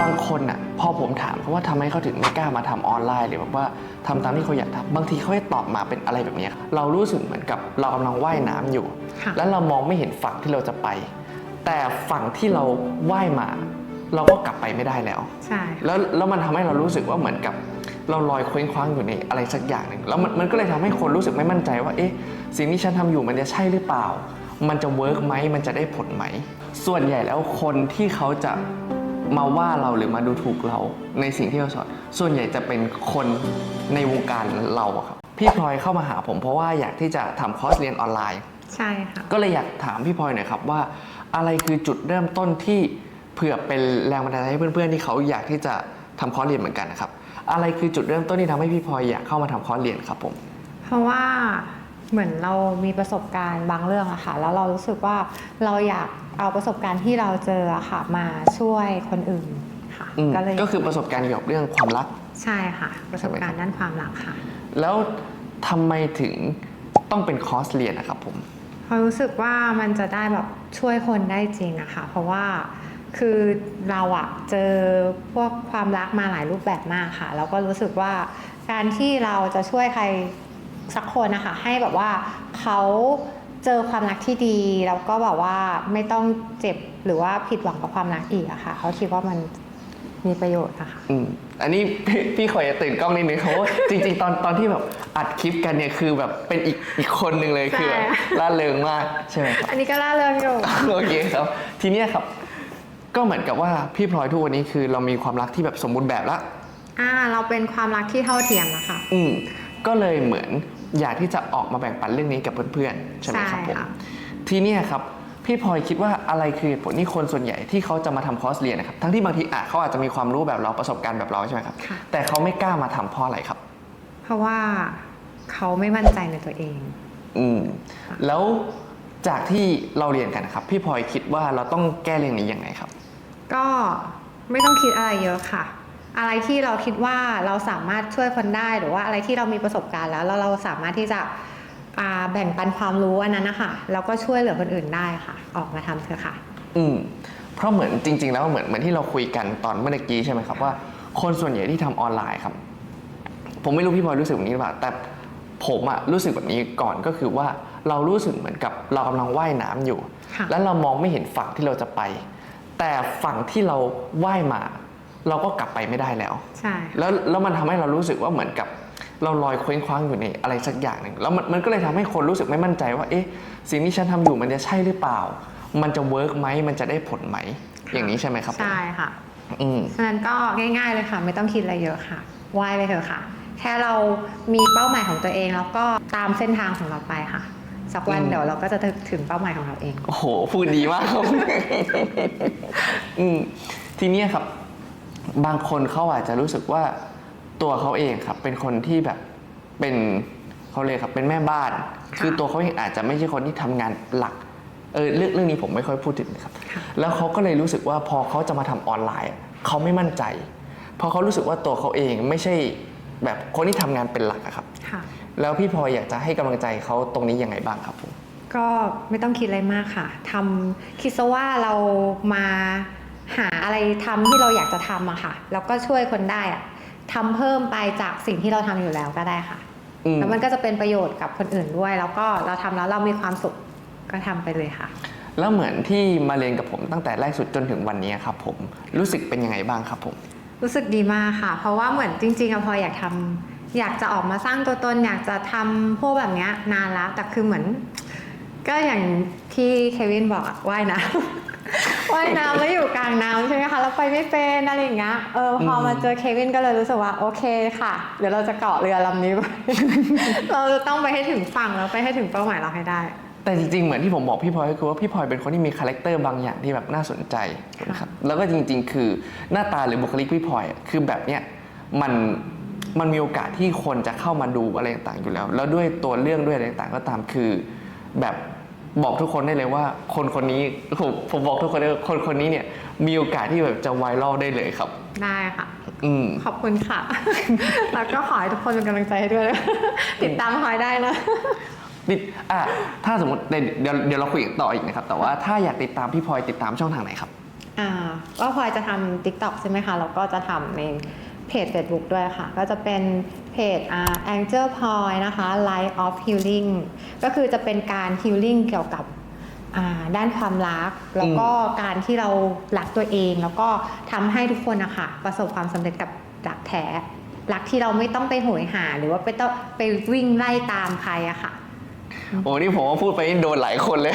บางคนอะพอผมถามเขาว่าทำไมเขาถึงไม่กล้ามาทำออนไลน์หรือแบบว่าทำตามที่เขาอยากทำบางทีเขาให้ตอบมาเป็นอะไรแบบเนี้ยเรารู้สึกเหมือนกับเรากำลังว่ายน้ำอยู่ ค่ะ แล้วเรามองไม่เห็นฝั่งที่เราจะไป แต่ฝั่งที่เราว่ายมา เราก็กลับไปไม่ได้แล้ว ใช่ แล้วแล้วมันทำให้เรารู้สึกว่าเหมือนกับ เราลอยเคว้งคว้างอยู่ในอะไรสักอย่างหนึ่งแล้วมันมันก็เลยทำให้คนรู้สึกไม่มั่นใจว่า เอ๊ะ สิ่งที่ฉันทำอยู่มันจะใช่หรือเปล่า มันจะเวิร์กไหมมันจะได้ผลไหม ส่วนใหญ่แล้วคนที่เขาจะ มาว่าเราหรือมาดูถูกเราในสิ่งที่เราสอน ส่วนใหญ่จะเป็นคนในวงการเราอะครับ พี่พลอยเข้ามาหาผมเพราะว่าอยากที่จะทำคอร์สเรียนออนไลน์ ใช่ค่ะ ก็เลยอยากถามพี่พลอยหน่อยครับว่า อะไรคือจุดเริ่มต้นที่เผื่อเป็นแรงบันดาลใจให้เพื่อนๆที่เขาอยากที่จะทำคอร์สเรียนเหมือนกันนะครับ อะไรคือจุดเริ่มต้นที่ทำให้พี่พลอยอยากเข้ามาทำคอร์สเรียนครับผม เพราะว่า เหมือนเรามีประสบการณ์บางเรื่องอะค่ะ แล้วเรารู้สึกว่าเราอยากเอาประสบการณ์ที่เราเจออะค่ะ มาช่วยคนอื่นค่ะอืมก็เลยก็คือประสบการณ์เกี่ยวกับเรื่องความรัก ใช่ค่ะ ประสบการณ์ด้านความรักค่ะ แล้วทำไมถึงต้องเป็นคอร์สเรียนนะครับผมเพราะรู้สึกว่ามันจะได้แบบช่วยคนได้จริงอะค่ะ เพราะว่าคือเราอะเจอพวกความรักมาหลายรูปแบบมากค่ะ แล้วก็รู้สึกว่าการที่เราจะช่วยใคร สักคนนะคะ ให้แบบว่าเขาเจอความรักที่ดี แล้วก็แบบว่าไม่ต้องเจ็บหรือว่าผิดหวังกับความรักอีกอะค่ะเขาคิดว่ามันมีประโยชน์นะคะ อืมอันนี้พี่พี่ขออย่าตื่นกล้องนิดนึงเขาะว่าจริง ๆ ตอนตอนที่แบบอัดคลิปกันเนี่ยคือแบบเป็นอีกอีกคนหนึ่งเลยคือแบบใช่ล่าเริงมากใช่ไหมครับ อันนี้ก็ล่าเริงอยู่ โอเคครับ ทีเนี้ยครับ ก็เหมือนกับว่าพี่พลอยทุกวันนี้คือเรามีความรักที่แบบสมบูรณ์แบบละ อ่า เราเป็นความรักที่เท่าเทียมนะคะ อืมก็เลยเหมือน อยากที่จะออกมาแบ่งปันเรื่องนี้กับเพื่อนๆใช่ไหมครับผมใช่ค่ะทีเนี้ยครับพี่พลอยคิดว่าอะไรคือเหตุผลที่คนส่วนใหญ่ที่เขาจะมาทำคอร์สเรียนนะครับทั้งที่บางทีอะเขาอาจจะมีความรู้แบบเราประสบการณ์แบบเราใช่ไหมครับค่ะแต่เขาไม่กล้ามาทำเพราะอะไรครับ เพราะว่าเขาไม่มั่นใจในตัวเอง อืมแล้วจากที่เราเรียนกันนะครับ พี่พลอยคิดว่าเราต้องแก้เรื่องนี้ยังไงครับ ก็ไม่ต้องคิดอะไรเยอะค่ะ อะไรที่เราคิดว่าเราสามารถช่วยคนได้ หรือว่าอะไรที่เรามีประสบการณ์แล้วแล้วเราสามารถที่จะอ่าแบ่งปันความรู้อันนั้นนะคะแล้วก็ช่วยเหลือคนอื่นได้ค่ะ ออกมาทำเถอะค่ะ อืมเพราะเหมือนจริง ๆ แล้วเหมือนเหมือนที่เราคุยกันตอนเมื่อกี้ใช่ไหมครับว่าคนส่วนใหญ่ที่ทำออนไลน์ครับ ผมไม่รู้พี่พลอยรู้สึกแบบนี้หรือเปล่าแต่ผมอะรู้สึกแบบนี้ก่อนก็คือว่าเรารู้สึกเหมือนกับเรากำลังว่ายน้ำอยู่ค่ะแล้วเรามองไม่เห็นฝั่งที่เราจะไป แต่ฝั่งที่เราว่ายมา เราก็กลับไปไม่ได้แล้ว ใช่ แล้วแล้วมันทำให้เรารู้สึกว่าเหมือนกับ เราลอยเคว้งคว้างอยู่ในอะไรสักอย่างหนึ่งแล้วมันมันก็เลยทำให้คนรู้สึกไม่มั่นใจว่า เอ๊ะ สิ่งที่ฉันทำอยู่มันจะใช่หรือเปล่า มันจะเวิร์กไหมมันจะได้ผลไหม อย่างนี้ใช่ไหมครับผมใช่ค่ะ อืมฉะนั้นก็ง่าย ๆเลยค่ะ ไม่ต้องคิดอะไรเยอะค่ะว่ายไปเถอะค่ะ แค่เรามีเป้าหมายของตัวเองแล้วก็ตามเส้นทางของเราไปค่ะสักวันอืมเดี๋ยวเราก็จะถึงเป้าหมายของเราเอง โอ้โห พูดดีมากครับอืมทีเนี้ยครับ บางคนเขาอาจจะรู้สึกว่าตัวเขาเองครับ เป็นคนที่แบบเป็นเขาเลยกครับเป็นแม่บ้านค่ะคือตัวเขาเองอาจจะไม่ใช่คนที่ทำงานหลักเออเรื่องเรื่องนี้ผมไม่ค่อยพูดถึงนะครับค่ะแล้วเขาก็เลยรู้สึกว่าพอเขาจะมาทำออนไลน์อะเขาไม่มั่นใจ เพราะเขารู้สึกว่าตัวเขาเองไม่ใช่แบบคนที่ทำงานเป็นหลักอะครับค่ะแล้วพี่พลอยอยากจะให้กำลังใจเขาตรงนี้ยังไงบ้างครับผมก็ไม่ต้องคิดอะไรมากค่ะทำคิดซะว่าเรามา หาอะไรทำที่เราอยากจะทำอะค่ะ แล้วก็ช่วยคนได้อะทำเพิ่มไปจากสิ่งที่เราทำอยู่แล้วก็ได้ค่ะอืมแล้วมันก็จะเป็นประโยชน์กับคนอื่นด้วย แล้วก็เราทำแล้วเรามีความสุขก็ทำไปเลยค่ะ แล้วเหมือนที่มาเรียนกับผมตั้งแต่แรกสุดจนถึงวันนี้ครับผมรู้สึกเป็นยังไงบ้างครับผม รู้สึกดีมากค่ะ เพราะว่าเหมือนจริงๆอะพออยากทำอยากจะออกมาสร้างตัวตนอยากจะทำพวกแบบเนี้ยนานแล้วแต่คือเหมือน ก็อย่างที่เควินบอกอะว่ายน้ำ ว่ายน้ำแล้วอยู่กลางน้ำใช่ไหมคะแล้วไปไม่เป็นอะไรอย่างเงี้ยเออพอมาเจอเควินก็เลยรู้สึกว่าโอเคค่ะ เดี๋ยวเราจะเกาะเรือลำนี้ไปเราจะต้องไปให้ถึงฝั่งแล้วไปให้ถึงเป้าหมายเราให้ได้ แต่จริงๆ เหมือนที่ผมบอกพี่พลอยก็คือว่าพี่พลอยเป็นคนที่มีคาแรคเตอร์บางอย่างที่แบบน่าสนใจนะครับแล้วก็จริง ๆ คือหน้าตาหรือบุคลิกพี่พลอยอะคือแบบเนี้ยมันมันมีโอกาสที่คนจะเข้ามาดูอะไรต่างๆอยู่แล้ว แล้วด้วยตัวเรื่องด้วยอะไรต่างๆก็ตามคือแบบ บอกทุกคนได้เลยว่า คนคนนี้ผมผมบอกทุกคนได้ว่าคนคนนี้เนี่ยมีโอกาสที่แบบจะไวรัลได้เลยครับ ได้ค่ะ อืม ขอบคุณค่ะ แล้วก็ขอให้ทุกคนเป็นกำลังใจให้ด้วยนะติดตามพลอยได้นะ ติดอะถ้าสมมติเดี๋ยวเดี๋ยวเดี๋ยวเราคุยกันต่ออีกนะครับ แต่ว่าถ้าอยากติดตามพี่พลอยติดตามช่องทางไหนครับ อ่าว่าพลอยจะทำ TikTok ใช่ไหมคะ แล้วก็จะทำในเพจ Facebook ด้วยค่ะ ก็จะเป็นเพ จอ่า Angel Ploy นะคะ Light of Healing ก็คือจะเป็นการ healing เกี่ยวกับอ่าด้านความรัก แล้วก็การที่เรารักตัวเอง แล้วก็ทำให้ทุกคนนะคะประสบความสำเร็จกับรักแท้รักที่เราไม่ต้องไปโหยหาหรือว่าไปต้องไปวิ่งไล่ตามใครอะค่ะโอ้นี่ผมว่าพูดไปนี่โดนหลายคนเลย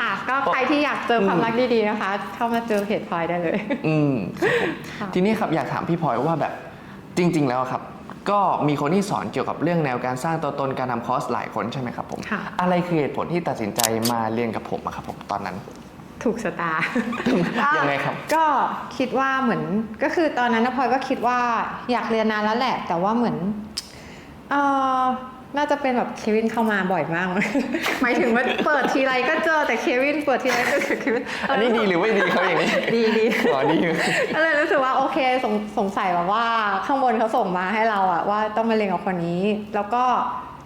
ค่ะ ก็ใครที่อยากเจอความรักดีๆนะคะ เข้ามาเจอเพจพลอยได้เลย อืมค่ะทีนี้ครับอยากถามพี่พลอยว่าแบบ จริง ๆ แล้วครับ ก็มีคนที่สอนเกี่ยวกับเรื่องแนวการสร้างตัวตนการทำคอร์สหลายคนใช่ไหมครับผม ค่ะ อะไรคือเหตุผลที่ตัดสินใจมาเรียนกับผมอะครับผมตอนนั้น ถูกสตาร์ ยังไงครับ ก็คิดว่าเหมือนก็คือตอนนั้นนะพลอยก็คิดว่าอยากเรียนนานแล้วแหละ แต่ว่าเหมือนเออ น่าจะเป็นแบบเควินเข้ามาบ่อยมาก หมายถึงว่าเปิดทีไรก็เจอแต่เควินเปิดทีไรก็เจอเควินอันนี้ดีหรือไม่ดีครับอย่างนี้ ดีดีอ๋อดีก็เลยรู้สึกว่าโอเคสงสงสัยแบบว่าข้างบนเขาส่งมาให้เราอะว่าต้องมาเรียนกับคนนี้ แล้วก็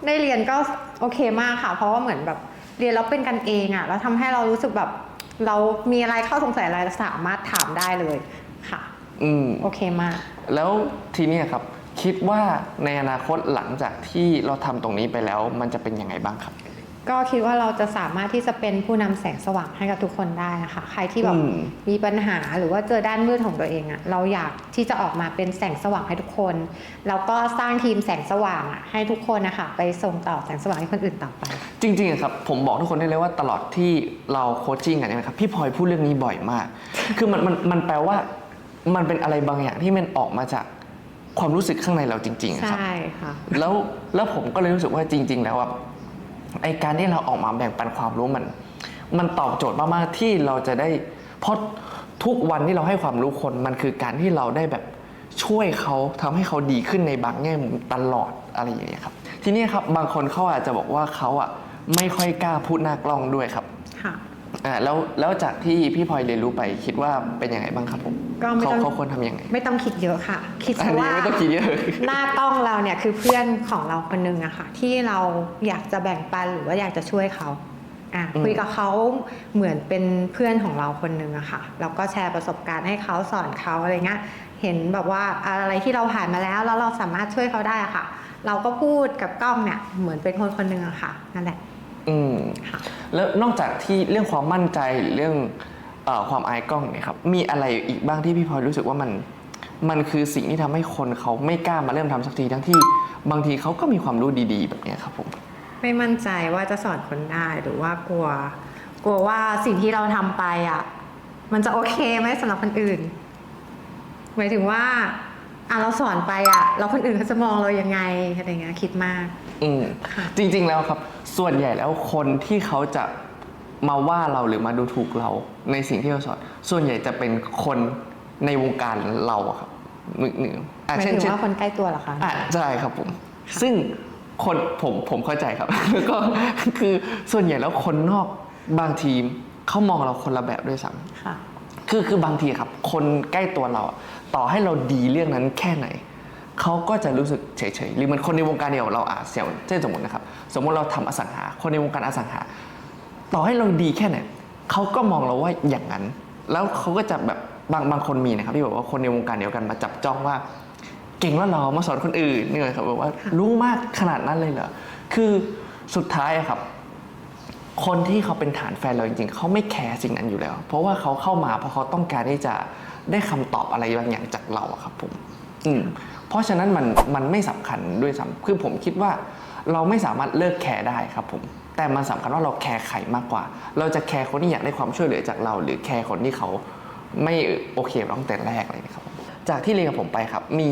ได้เรียนก็โอเคมากค่ะ เพราะว่าเหมือนแบบเรียนแล้วเป็นกันเองอะแล้วทำให้เรารู้สึกแบบเรามีอะไรเข้าสงสัยอะไรเราสามารถถามได้เลยค่ะ อืมโอเคมาก แล้วทีเนี้ยครับ คิดว่าในอนาคตหลังจากที่เราทำตรงนี้ไปแล้ว มันจะเป็นยังไงบ้างครับ ก็คิดว่าเราจะสามารถที่จะเป็นผู้นำแสงสว่างให้กับทุกคนได้นะคะใครที่แบบอืม มีปัญหาหรือว่าเจอด้านมืดของตัวเองอะเราอยากที่จะออกมาเป็นแสงสว่างให้ทุกคน แล้วก็สร้างทีมแสงสว่างอะให้ทุกคนนะคะไปส่งต่อแสงสว่างให้คนอื่นต่อไป จริงๆอะครับผมบอกทุกคนได้เลยว่าตลอดที่เราโคชชิ่งกันเนี่ยนะครับพี่พลอยพูดเรื่องนี้บ่อยมาก คือมันมันมันแปลว่า มันเป็นอะไรบางอย่างที่มันออกมาจาก ความรู้สึกข้างในเราจริงๆอะครับ ใช่ค่ะ แล้วแล้วผมก็เลยรู้สึกว่าจริง ๆ แล้วอะไอการที่เราออกมาแบ่งปันความรู้มัน มันตอบโจทย์มากๆที่เราจะได้เพราะทุกวันที่เราให้ความรู้คนมันคือการที่เราได้แบบช่วยเขาทำให้เขาดีขึ้นในบางแง่มุมตลอดอะไรอย่างเงี้ยครับ ทีนี้ครับบางคนเขาอาจจะบอกว่าเขาอะไม่ค่อยกล้าพูดหน้ากล้องด้วยครับค่ะ อ่าแล้วแล้วจากที่พี่พลอยเรียนรู้ไปคิดว่าเป็นยังไงบ้างครับผมก็ไม่เขาต้อง เขาควรทำยังไง ไม่ต้องคิดเยอะค่ะ คิดอัแค่นนี้ว่า ไม่ต้องคิดเยอะ หน้ากล้องเราเนี่ยคือเพื่อนของเราคนหนึงอะค่ะ ที่เราอยากจะแบ่งปันหรือว่าอยากจะช่วยเขาอะอืม คุยกับเขาเหมือนเป็นเพื่อนของเราคนหนึงอะค่ะแล้วก็แชร์ประสบการณ์ให้เขาสอนเขาอะไรเงี้ยเห็นแบบว่าอะไรที่เราผ่านมาแล้วแล้วเราสามารถช่วยเขาได้อะค่ะ เราก็พูดกับกล้องเนี่ยเหมือนเป็นคนคนหนึงอะค่ะนั่นแหละ อืมแล้วนอกจากที่เรื่องความมั่นใจหรือเรื่องเออความอายกล้องเนี่ยครับมีอะไรอีกบ้างที่พี่พลอยรู้สึกว่ามัน มันคือสิ่งที่ทำให้คนเขาไม่กล้ามาเริ่มทำสักทีทั้งที่บางทีเขาก็มีความรู้ดีๆ แบบเนี้ยครับผม ไม่มั่นใจว่าจะสอนคนได้หรือว่ากลัว กลัวว่าสิ่งที่เราทำไปอะ มันจะโอเคไหมสำหรับคนอื่น หมายถึงว่า อะเราสอนไปอะแล้วคนอื่นเขาจะมองเรายังไงอะไรเงี้ยคิดมาก อืมค่ะ จริง ๆ แล้วครับ ส่วนใหญ่แล้วคนที่เขาจะมาว่าเราหรือมาดูถูกเรา ในสิ่งที่เราสอน ส่วนใหญ่จะเป็นคนในวงการเราอะครับหนึ่งหนึ่งหอะมายเช่นถึงเช่น ว่าคนใกล้ตัวเหรอคะ อะใช่ครับผม ซึ่งคนผมผมเข้าใจครับ แล้วก็คือส่วนใหญ่แล้วคนนอกบางทีมเขามองเราคนละแบบด้วยซ้ำ ค่ะ คือคือบางทีครับ คนใกล้ตัวเราอะ ต่อให้เราดีเรื่องนั้นแค่ไหน เขาก็จะรู้สึกเฉยๆหรือมันคนในวงการเดียวกับเราอะเสี่ยวเช่นสมมตินะครับ สมมติเราทำอสังหา คนในวงการอสังหา ต่อให้เราดีแค่ไหนเขาก็มองเราว่าอย่างนั้น แล้วเขาก็จะแบบบางบางคนมีนะครับที่แบบว่าคนในวงการเดียวกันมาจับจ้องว่า เก่งแล้วเหรอมาสอนคนอื่นเนี่ยครับแบบว่ารู้มากขนาดนั้นเลยเหรอคือสุดท้ายอะครับ คนที่เขาเป็นฐานแฟนเราจริงๆเขาไม่แคร์สิ่งนั้นอยู่แล้ว เพราะว่าเขาเข้ามาเพราะเขาต้องการที่จะ ได้คำตอบอะไรบางอย่างจากเราอะครับผม อืมเพราะฉะนั้นมันมันไม่สำคัญด้วยซ้ำคือผมคิดว่าเราไม่สามารถเลิกแคร์ได้ครับผม แต่มันสำคัญว่าเราแคร์ใครมากกว่า เราจะแคร์คนที่อยากได้ความช่วยเหลือจากเรา หรือแคร์คนที่เขาไม่โอเคกับเราตั้งแต่แรกอะไรเลยครับผมจากที่เรียนกับผมไปครับ มี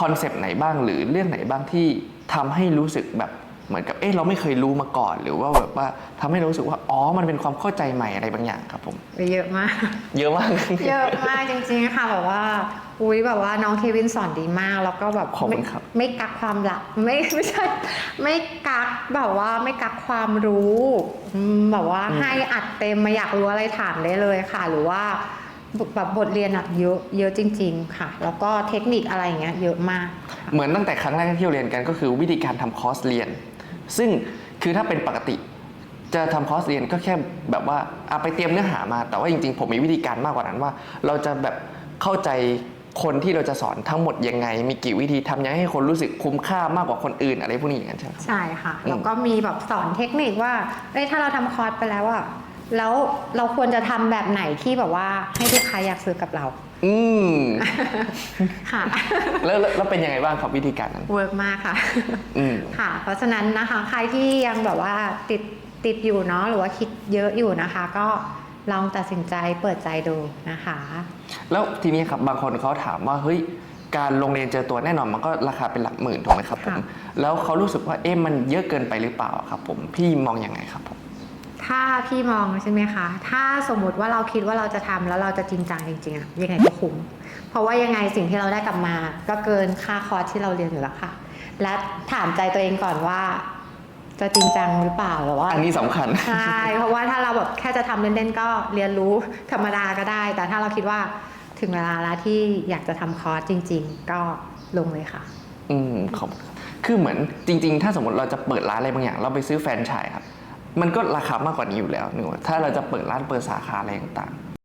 คอนเซปต์ไหนบ้างหรือเรื่องไหนบ้างที่ทำให้รู้สึกแบบ เหมือนกับเอ๊ะเราไม่เคยรู้มาก่อน หรือว่าแบบว่าทำให้เรารู้สึกว่าอ๋อมันเป็นความเข้าใจใหม่อะไรบางอย่างครับผมเยอะมาก เยอะมาก เยอะมากจริงๆค่ะแบบว่าอุ้ยแบบว่าน้องเควินสอนดีมาก แล้วก็แบบขอบคุณไม่ครับไม่กักความลับไม่ไม่ใช่ไม่กักแบบว่าไม่กักความรู้อืมแบบว่าให้อัดเต็มมาอยากรู้อะไรถามได้เลยค่ะ หรือว่าแบบบทเรียนอะเยอะเยอะจริง ๆ ค่ะ แล้วก็เทคนิคอะไรอย่างเงี้ยเยอะมากค่ะเหมือนตั้งแต่ครั้งแรกที่เราเรียนกันก็คือวิธีการทำคอร์สเรียน ซึ่งคือถ้าเป็นปกติ จะทำคอร์สเรียนก็แค่แบบว่าเอาไปเตรียมเนื้อหามา แต่ว่าจริงๆ ผมมีวิธีการมากกว่านั้นว่า เราจะแบบเข้าใจคนที่เราจะสอนทั้งหมดยังไง มีกี่วิธีทำยังไงให้คนรู้สึกคุ้มค่ามากกว่าคนอื่นอะไรพวกนี้อย่างนั้นใช่ไหม ใช่ค่ะ แล้วก็มีแบบสอนเทคนิคว่าเอ้ยถ้าเราทำคอร์สไปแล้วอะ แล้วเราควรจะทำแบบไหนที่แบบว่าให้ลูกค้าอยากซื้อกับเรา อืมค่ะ แล้วแล้วแล้วเป็นยังไงบ้างครับวิธีการนั้น เวิร์กมากค่ะ อืม ค่ะ เพราะฉะนั้นนะคะใครที่ยังแบบว่าติดติดอยู่เนาะหรือว่าคิดเยอะอยู่นะคะ ก็ลองตัดสินใจเปิดใจดูนะคะ แล้วทีนี้ครับบางคนเขาถามว่าเฮ้ยการลงเรียนเจอตัวแน่นอนมันก็ราคาเป็นหลักหมื่นถูกไหมครับผมค่ะ แล้วเขารู้สึกว่าเอ๊ะมันเยอะเกินไปหรือเปล่าครับผมพี่มองยังไงครับผม ถ้าพี่มองใช่ไหมคะ ถ้าสมมุติว่าเราคิดว่าเราจะทำแล้วเราจะจริงจังจริงๆอะยังไงก็คุ้ม เพราะว่ายังไงสิ่งที่เราได้กลับมา ก็เกินค่าคอร์สที่เราเรียนอยู่แล้วค่ะ และถามใจตัวเองก่อนว่า จะจริงจังหรือเปล่าหรือว่าอันนี้สำคัญใช่เพราะว่าถ้าเราแบบแค่จะทำเล่นๆก็เรียนรู้ธรรมดาก็ได้ แต่ถ้าเราคิดว่าถึงเวลาแล้วที่อยากจะทำคอร์สจริง ๆ ก็ลงเลยค่ะ อืมขอบคุณครับคือเหมือนจริง ๆ ถ้าสมมติเราจะเปิดร้านอะไรบางอย่าง เราไปซื้อแฟรนไชส์ครับ มันก็ราคามากกว่านี้อยู่แล้วนึกว่าถ้าเราจะเปิดร้านเปิดสาขาอะไรต่าง